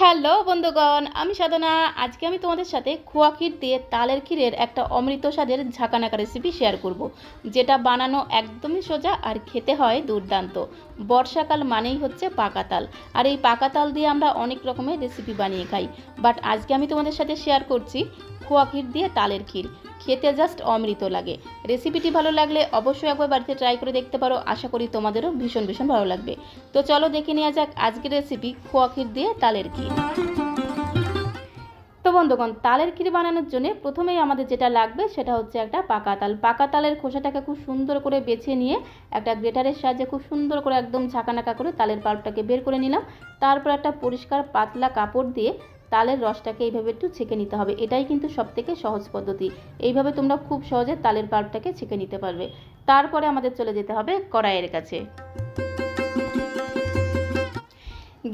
Hello বন্ধুগণ, আমি সাধনা। আজকে আমি তোমাদের সাথে খোয়া ক্ষীর দিয়ে তালের ক্ষীরের একটা অমৃত স্বাদের ঝাঁকানাকা রেসিপি শেয়ার করব, যেটা বানানো একদমই সোজা আর খেতে হয় দুর্দান্ত। বর্ষাকাল মানেই হচ্ছে পাকা তাল, আর এই পাকা তাল দিয়ে আমরা অনেক রকমের রেসিপি বানিয়ে খাই। বাট আজকে আমি তোমাদের সাথে শেয়ার করছি খোয়া ক্ষীর দিয়ে তালের ক্ষীর। খেতে জাস্ট অমৃত লাগে। রেসিপিটি ভালো লাগলে অবশ্যই একবার বাড়িতে ট্রাই করে দেখতে পারো। আশা করি তোমাদেরও ভীষণ ভীষণ ভালো লাগবে। তো চলো দেখে নেওয়া যাক আজকের রেসিপি খোয়া ক্ষীর দিয়ে তালের ক্ষীর। তো বন্ধুগণ, তালের ক্ষীর বানানোর জন্য প্রথমেই আমাদের যেটা লাগবে সেটা হচ্ছে একটা পাকা তাল। পাকা তালের খোসাটাকে খুব সুন্দর করে বেছে নিয়ে একটা গ্রেটারের সাহায্যে খুব সুন্দর করে একদম ঝাঁকানাকা করে তালের পাল্পটাকে বের করে নিলাম। তারপর একটা পরিষ্কার পাতলা কাপড় দিয়ে তালের রসটাকে এইভাবে একটু ছেঁকে নিতে হবে। এটাই কিন্তু সবথেকে সহজ পদ্ধতি। এইভাবে তোমরা খুব সহজে তালের পাল্পটাকে ছেঁকে নিতে পারবে। তারপরে আমাদের চলে যেতে হবে কড়াইয়ের কাছে।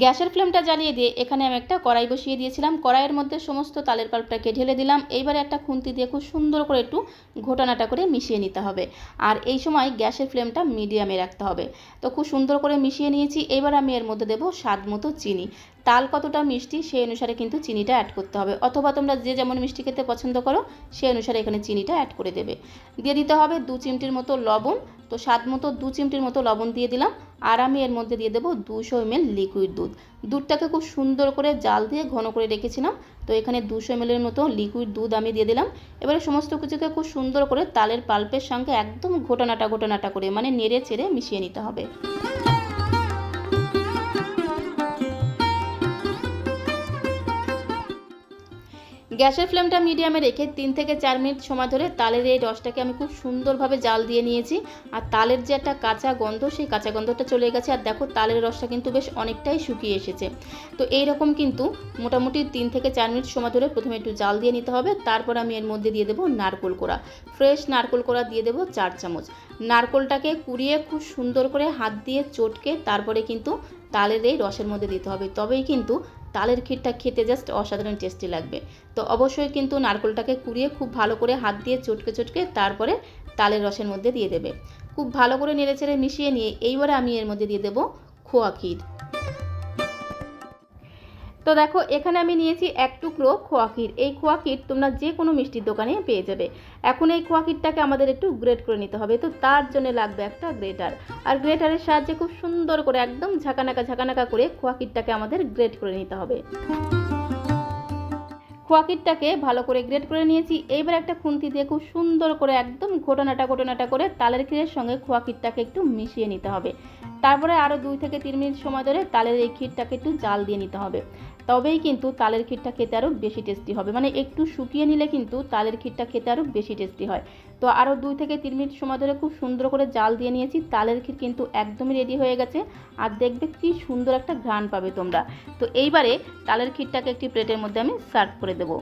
গ্যাসের ফ্লেমটা জ্বালিয়ে দিয়ে এখানে আমি একটা কড়াই বসিয়ে দিয়েছিলাম। কড়াইয়ের মধ্যে সমস্ত তালের পাল্পটাকে ঢেলে দিলাম। এইবারে একটা খুন্তি দিয়ে খুব সুন্দর করে একটু ঘোটানাটা করে মিশিয়ে নিতে হবে। আর এই সময় গ্যাসের ফ্লেমটা মিডিয়ামে রাখতে হবে। তো খুব সুন্দর করে মিশিয়ে নিয়েছি। এবার আমি এর মধ্যে দেবো স্বাদ মতো চিনি। তাল কতটা মিষ্টি সেই অনুসারে কিন্তু চিনিটা অ্যাড করতে হবে। অথবা তোমরা যে যেমন মিষ্টি খেতে পছন্দ করো সেই অনুসারে এখানে চিনিটা অ্যাড করে দেবে। দিয়ে দিতে হবে দু চিমটির মতো লবণ। তো স্বাদ মতো দু চিমটির মতো লবণ দিয়ে দিলাম। আর আমি এর মধ্যে দিয়ে দেবো দুশো এমএল লিকুইড দুধ। দুধটাকে খুব সুন্দর করে জাল দিয়ে ঘন করে রেখেছিলাম। তো এখানে দুশো এমএলের মতো লিকুইড দুধ আমি দিয়ে দিলাম। এবারে সমস্ত কিছুকে খুব সুন্দর করে তালের পাল্পের সঙ্গে একদম ঘোটানাটা ঘোটানাটা করে মানে নেড়ে চেড়ে মিশিয়ে নিতে হবে। গ্যাসের ফ্লেমটা মিডিয়ামে রেখে তিন থেকে চার মিনিট সময় ধরে তালের এই রসটাকে আমি খুব সুন্দরভাবে জাল দিয়ে নিয়েছি। আর তালের যে একটা কাঁচা গন্ধ, সেই কাঁচা গন্ধটা চলে গেছে। আর দেখো, তালের রসটা কিন্তু বেশ অনেকটাই শুকিয়ে এসেছে। তো এই রকম কিন্তু মোটামুটি তিন থেকে চার মিনিট সময় ধরে প্রথমে একটু জাল দিয়ে নিতে হবে। তারপর আমি এর মধ্যে দিয়ে দেবো নারকোল কোড়া। ফ্রেশ নারকোল কোড়া দিয়ে দেবো চার চামচ। নারকোলটাকে কুড়িয়ে খুব সুন্দর করে হাত দিয়ে চটকে তারপরে কিন্তু তালের এই রসের মধ্যে দিতে হবে। তবেই কিন্তু তালের ক্ষীরটা খেতে জাস্ট অসাধারণ টেস্টি লাগবে। তো অবশ্যই কিন্তু নারকোলটাকে কুড়িয়ে খুব ভালো করে হাত দিয়ে চটকে চটকে তারপরে তালের রসের মধ্যে দিয়ে দেবে। খুব ভালো করে নেড়ে নেড়েচেড়ে মিশিয়ে নিয়ে এইবারে আমি এর মধ্যে দিয়ে দেবো খোয়া ক্ষীর। তো দেখো, এখানে আমি নিয়েছি এক টুকরো খোয়া ক্ষীর। এই খোয়া ক্ষীর তোমরা যে কোনো মিষ্টির দোকানে পেয়ে যাবে। এখন এই খোয়া ক্ষীরটাকে আমাদের একটু গ্রেট করে নিতে হবে। তো তার জন্য লাগবে একটা গ্রেটার। আর গ্রেটারের সাহায্যে খুব সুন্দর করে একদম ঝাঁকানাকা ঝাঁকানাকা করে খোয়া ক্ষীরটাকে আমাদের গ্রেট করে নিতে হবে। খোয়াকিরটাকে ভালো করে গ্রেট করে নিয়েছি। এইবার একটা খুন্তি দিয়ে খুব সুন্দর করে একদম ঘটনাটা ঘটনাটা করে তালের ক্ষীরের সঙ্গে খোয়াকিরটাকে একটু মিশিয়ে নিতে হবে। তারপরে আরও দুই থেকে তিন মিনিট সময় ধরে তালের এই ক্ষীরটাকে একটু জাল দিয়ে নিতে হবে। তবেই কিন্তু তালের ক্ষীরটা খেতে আরও বেশি টেস্টি হবে। মানে একটু শুকিয়ে নিলে কিন্তু তালের ক্ষীরটা খেতে আরও বেশি টেস্টি হয়। তো আরও দুই থেকে তিন মিনিট সময় ধরে খুব সুন্দর করে জাল দিয়ে নিয়েছি। তালের ক্ষীর কিন্তু একদমই রেডি হয়ে গেছে আর দেখবে কি সুন্দর একটা ঘ্রাণ পাবে তোমরা। তো এইবারে তালের ক্ষীরটাকে একটি প্লেটের মধ্যে আমি সার্ভ করে দেবো।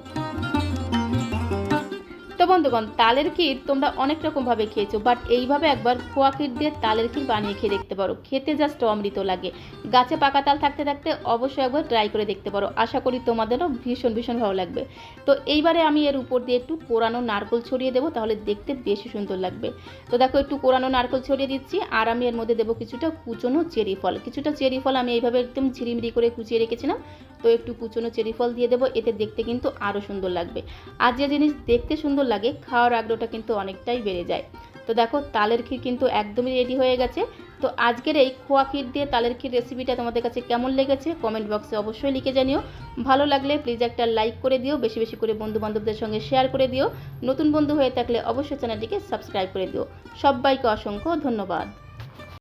তো বন্ধুগণ, তালের ক্ষীর তোমরা অনেক রকমভাবে খেয়েছো বাট এইভাবে একবার খোয়া ক্ষীর দিয়ে তালের ক্ষীর বানিয়ে খেয়ে দেখতে পারো। খেতে জাস্ট অমৃত লাগে। গাছে পাকা তাল থাকতে থাকতে অবশ্যই একবার ট্রাই করে দেখতে পারো। আশা করি তোমাদেরও ভীষণ ভীষণ ভালো লাগবে। তো এইবারে আমি এর উপর দিয়ে একটু কোরানো নারকল ছড়িয়ে দেবো, তাহলে দেখতে বেশি সুন্দর লাগবে। তো দেখো, একটু কোরানো নারকল ছড়িয়ে দিচ্ছি, আর আমি এর মধ্যে দেবো কিছুটা কুচনো চেরি ফল। কিছুটা চেরি ফল আমি এইভাবে একদম ঝিরিমিরি করে কুচিয়ে রেখেছিলাম, তো একটু কুচনো চেরি ফল দিয়ে দেবো, এতে দেখতে কিন্তু আরও সুন্দর লাগবে। আর যে জিনিস দেখতে সুন্দর লাগে, খাওয়ার আগ্রহটা কিন্তু অনেকটাই বেড়ে যায়। তো দেখো, তালের ক্ষীর কিন্তু একদমই রেডি হয়ে গেছে। তো আজকের এই খোয়া ক্ষীর দিয়ে তালের ক্ষীর রেসিপিটা তোমাদের কাছে কেমন লেগেছে কমেন্ট বক্সে অবশ্যই লিখে জানিও। ভালো লাগলে প্লিজ একটা লাইক করে দিও, বেশি বেশি করে বন্ধু বান্ধবদের সঙ্গে শেয়ার করে দিও। নতুন বন্ধু হয়ে থাকলে অবশ্যই চ্যানেলটিকে সাবস্ক্রাইব করে দিও। সবাইকে অসংখ্য ধন্যবাদ।